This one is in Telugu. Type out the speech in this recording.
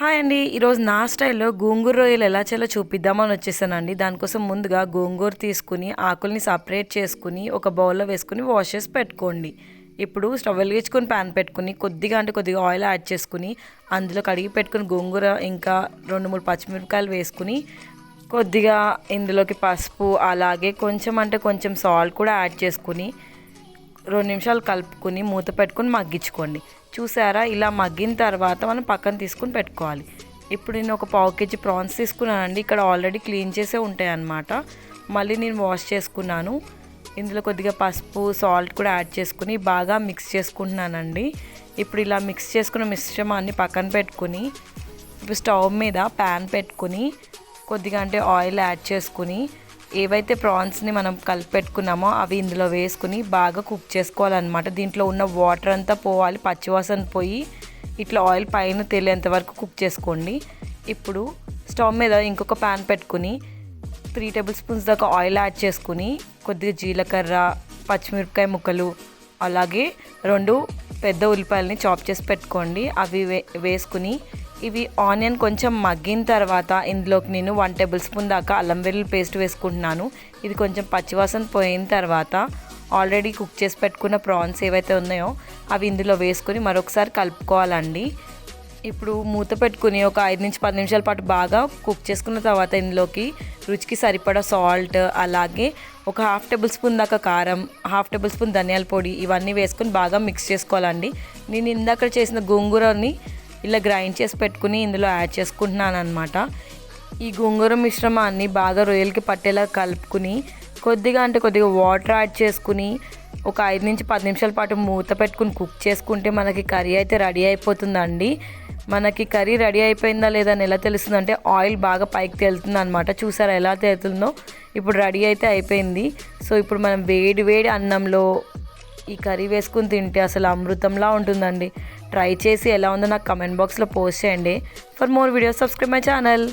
హాయ్ అండి. ఈరోజు నా స్టైల్లో గోంగూర రొయ్యలు ఎలా చేయాలో చూపిద్దామని వచ్చేసానండి. దానికోసం ముందుగా గోంగూర తీసుకుని ఆకుల్ని సపరేట్ చేసుకుని ఒక బౌల్లో వేసుకుని వాష్ చేసి పెట్టుకోండి. ఇప్పుడు స్టవ్ వెలిగించుకొని ప్యాన్ పెట్టుకుని కొద్దిగా అంటే కొద్దిగా ఆయిల్ యాడ్ చేసుకుని అందులో కడిగి పెట్టుకుని గోంగూర ఇంకా రెండు మూడు పచ్చిమిరపకాయలు వేసుకుని కొద్దిగా ఇందులోకి పసుపు అలాగే కొంచెం అంటే కొంచెం సాల్ట్ కూడా యాడ్ చేసుకుని రెండు నిమిషాలు కలుపుకొని మూత పెట్టుకొని మగ్గించుకోండి. చూసారా? ఇలా మగ్గిన తర్వాత మనం పక్కన తీసుకుని పెట్టుకోవాలి. ఇప్పుడు నేను ఒక పావు కేజీ ప్రాన్స్ తీసుకున్నానండి. ఇక్కడ ఆల్రెడీ క్లీన్ చేసే ఉంటాయి అన్నమాట మళ్ళీ నేను వాష్ చేసుకున్నాను. ఇందులో కొద్దిగా పసుపు సాల్ట్ కూడా యాడ్ చేసుకుని బాగా మిక్స్ చేసుకుంటున్నానండి. ఇప్పుడు ఇలా మిక్స్ చేసుకున్న మిశ్రమాన్ని పక్కన పెట్టుకుని ఇప్పుడు స్టవ్ మీద ప్యాన్ పెట్టుకుని కొద్దిగా అంటే ఆయిల్ యాడ్ చేసుకుని ఏవైతే ప్రాన్స్ని మనం కలిపి పెట్టుకున్నామో అవి ఇందులో వేసుకుని బాగా కుక్ చేసుకోవాలన్నమాట. దీంట్లో ఉన్న వాటర్ అంతా పోవాలి పచ్చివాసన పోయి ఇట్లా ఆయిల్ పైన తేలేంత వరకు కుక్ చేసుకోండి. ఇప్పుడు స్టవ్ మీద ఇంకొక ప్యాన్ పెట్టుకుని త్రీ టేబుల్ స్పూన్స్ దాకా ఆయిల్ యాడ్ చేసుకుని కొద్దిగా జీలకర్ర పచ్చిమిరపకాయ ముక్కలు అలాగే రెండు పెద్ద ఉల్లిపాయలని చాప్ చేసి పెట్టుకోండి. అవి వే వేసుకుని ఇవి ఆనియన్ కొంచెం మగ్గిన తర్వాత ఇందులోకి నేను వన్ టేబుల్ స్పూన్ దాకా అల్లం వెల్లుల్లి పేస్ట్ వేసుకుంటున్నాను. ఇది కొంచెం పచ్చివాసన పోయిన తర్వాత ఆల్రెడీ కుక్ చేసి పెట్టుకున్న ప్రాన్స్ ఏవైతే ఉన్నాయో అవి ఇందులో వేసుకొని మరొకసారి కలుపుకోవాలండి. ఇప్పుడు మూత పెట్టుకుని ఒక ఐదు నుంచి పది నిమిషాల పాటు బాగా కుక్ చేసుకున్న తర్వాత ఇందులోకి రుచికి సరిపడా సాల్ట్ అలాగే ఒక హాఫ్ టేబుల్ స్పూన్ దాకా కారం హాఫ్ టేబుల్ స్పూన్ ధనియాల పొడి ఇవన్నీ వేసుకొని బాగా మిక్స్ చేసుకోవాలండి. నేను ఇందాక చేసిన గోంగూరని ఇలా గ్రైండ్ చేసి పెట్టుకుని ఇందులో యాడ్ చేసుకుంటున్నాను అనమాట ఈ గోంగూర మిశ్రమాన్ని బాగా రొయ్యలకి పట్టేలా కలుపుకుని కొద్దిగా అంటే కొద్దిగా వాటర్ యాడ్ చేసుకుని ఒక ఐదు నుంచి పది నిమిషాల పాటు మూత పెట్టుకుని కుక్ చేసుకుంటే మనకి కర్రీ అయితే రెడీ అయిపోతుందండి. మనకి కర్రీ రెడీ అయిపోయిందా లేదా అని ఎలా తెలుస్తుందంటే ఆయిల్ బాగా పైకి తేలుతుంది అనమాట చూసారా ఎలా తేలుతుందో? ఇప్పుడు రెడీ అయితే అయిపోయింది. సో ఇప్పుడు మనం వేడి వేడి అన్నంలో ఈ కర్రీ వేసుకుని తింటే అసలు అమృతంలా ఉంటుందండి. ట్రై చేసి ఎలా ఉందో నాకు కమెంట్ బాక్స్లో పోస్ట్ చేయండి. For more videos subscribe my channel